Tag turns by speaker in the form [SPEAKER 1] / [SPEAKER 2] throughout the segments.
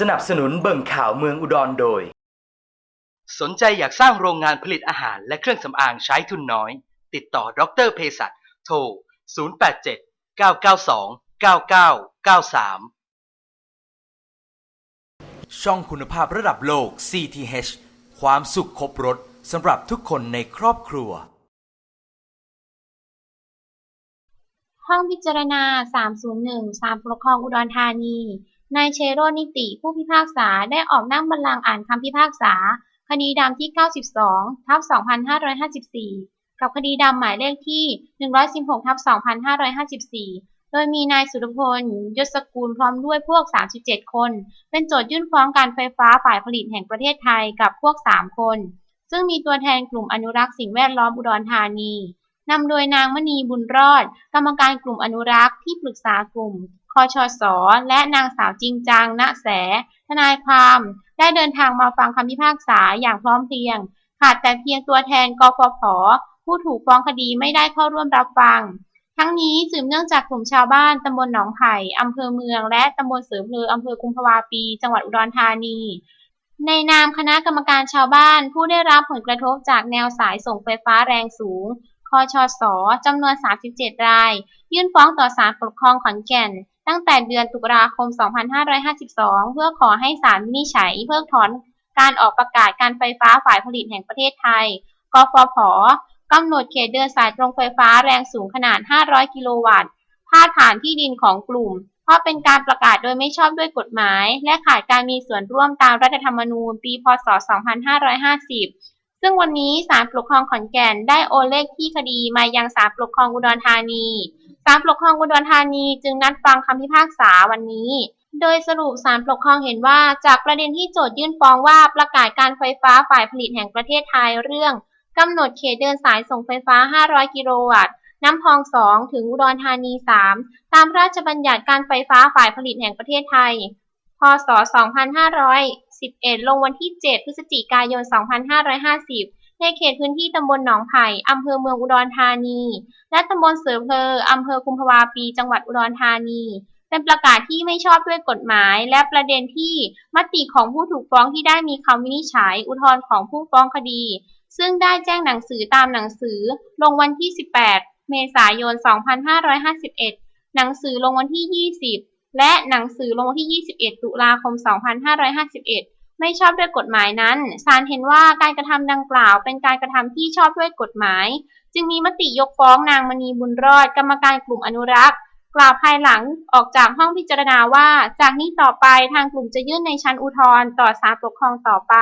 [SPEAKER 1] สนับสนุนเบิ่งข่าวเมืองอุดรโดย สนใจอยากสร้างโรงงานผลิตอาหารและเครื่องสำอางใช้ทุนน้อย ติดต่อดรเภสัชโทร 087 992 9993 ช่องคุณภาพระดับโลก CTH ความสุขครบรถสำหรับทุกคนในครอบครัว
[SPEAKER 2] ห้องพิจารณา 301ศาลปกครองอุดรธานี นายเชโรนิติผู้พิพากษาได้ออกนั่งบัลลังก์อ่านคำพิพากษา คดีดำที่ 92 ทับ 2554 กับคดีดำหมายเลขที่ 116 ทับ 2554 โดยมีนายสุรพล ยศกูลพร้อมด้วยพวก 37 คน เป็นโจทยื่นฟ้องการไฟฟ้าฝ่ายผลิตแห่งประเทศไทยกับพวก 3 คน ซึ่งมีตัวแทนกลุ่มอนุรักษ์สิ่งแวดล้อมอุดรธานีนำโดยนางมณีบุญรอด กรรมการกลุ่มอนุรักษ์ที่ปรึกษากลุ่ม คชส และนางสาวจริงจัง ณ แส ทนายความ ได้เดินทางมาฟังคำพิพากษาอย่างพร้อมเพรียง ขาดแต่เพียงตัวแทนกฟผ ผู้ถูกฟ้องคดีไม่ได้เข้าร่วมรับฟัง ทั้งนี้สืบเนื่องจากกลุ่มชาวบ้านตำบลหนองไผ่อำเภอเมือง และตำบลเสริมเรืออำเภอกุมภาวาปี จังหวัดอุดรธานี ในนามคณะกรรมการชาวบ้าน ผู้ได้รับผลกระทบจากแนวสายส่งไฟฟ้าแรงสูงคชสจำนวน 37 ราย ยื่นฟ้องต่อศาลปกครองขอนแก่น ตั้งแต่เดือนตุลาคม 2552 เพื่อขอให้ศาลวินิจฉัยเพิกถอนการออกประกาศการไฟฟ้าฝ่ายผลิตแห่งประเทศไทย กฟผ กำหนดเขตเดินสายตรงไฟฟ้าแรงสูงขนาด 500 กิโลวัตต์ พาดผ่านที่ดินของกลุ่ม เพราะเป็นการประกาศโดยไม่ชอบด้วยกฎหมาย และขาดการมีส่วนร่วมตามรัฐธรรมนูญ ปี พศ 2550 ซึ่งวันนี้ศาลปกครองขอนแก่นได้โอนเลขที่คดีมายังศาลปกครองอุดรธานี ศาลปกครองอุดรธานีจึงนัดฟังคำพิพากษาวันนี้ โดยสรุปศาลปกครองเห็นว่าจากประเด็นที่โจทยื่นฟ้องว่าประกาศการไฟฟ้าฝ่ายผลิตแห่งประเทศไทยเรื่องกำหนดเขตเดินสายส่งไฟฟ้า 500 กิโลวัตต์ น้ำพอง 2 ถึงอุดรธานี 3 ตามพระราชบัญญัติการไฟฟ้าฝ่ายผลิตแห่งประเทศไทย พศ 2500 11ลงวันที่ 7 พฤศจิกายน 2550 ในเขตพื้นที่ตำบลหนองไผ่อำเภอเมืองอุดรธานี และตำบลเสริมเพออำเภอกุมภาวาปี จังหวัดอุดรธานี เป็นประกาศที่ไม่ชอบด้วยกฎหมาย และประเด็นที่มติของผู้ถูกฟ้องที่ได้มีคำวินิจฉัยอุทธรณ์ของผู้ฟ้องคดี ซึ่งได้แจ้งหนังสือตามหนังสือ ลงวันที่ 18 เมษายน 2551 หนังสือลงวันที่ 20 และหนังสือลงวันที่ 21 ตุลาคม 2551 ไม่ชอบด้วยกฎหมายนั้น ศาลเห็นว่าการกระทำดังกล่าวเป็นการกระทำที่ชอบด้วยกฎหมาย จึงมีมติยกฟ้องนางมณีบุญรอด กรรมการกลุ่มอนุรักษ์ กล่าวภายหลังออกจากห้องพิจารณาว่า จากนี้ต่อไปทางกลุ่มจะยื่นในชั้นอุทธรณ์ต่อศาลปกครองต่อไป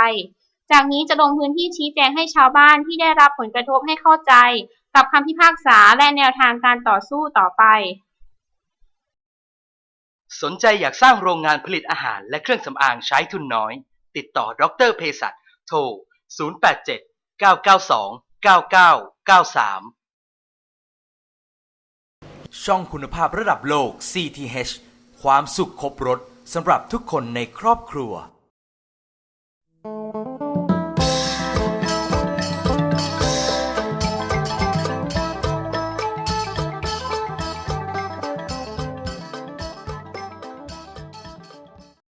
[SPEAKER 2] จากนี้จะลงพื้นที่ชี้แจงให้ชาวบ้านที่ได้รับผลกระทบให้เข้าใจ กับคำพิพากษาและแนวทางการต่อสู้ต่อไป
[SPEAKER 1] สนใจอยากสร้างโรงงานผลิตอาหารและเครื่องสำอางใช้ทุนน้อย ติดต่อดรเภสัชโทร 087 992 9993 ช่องคุณภาพระดับโลก CTH ความสุขครบรถสำหรับทุกคนในครอบครัว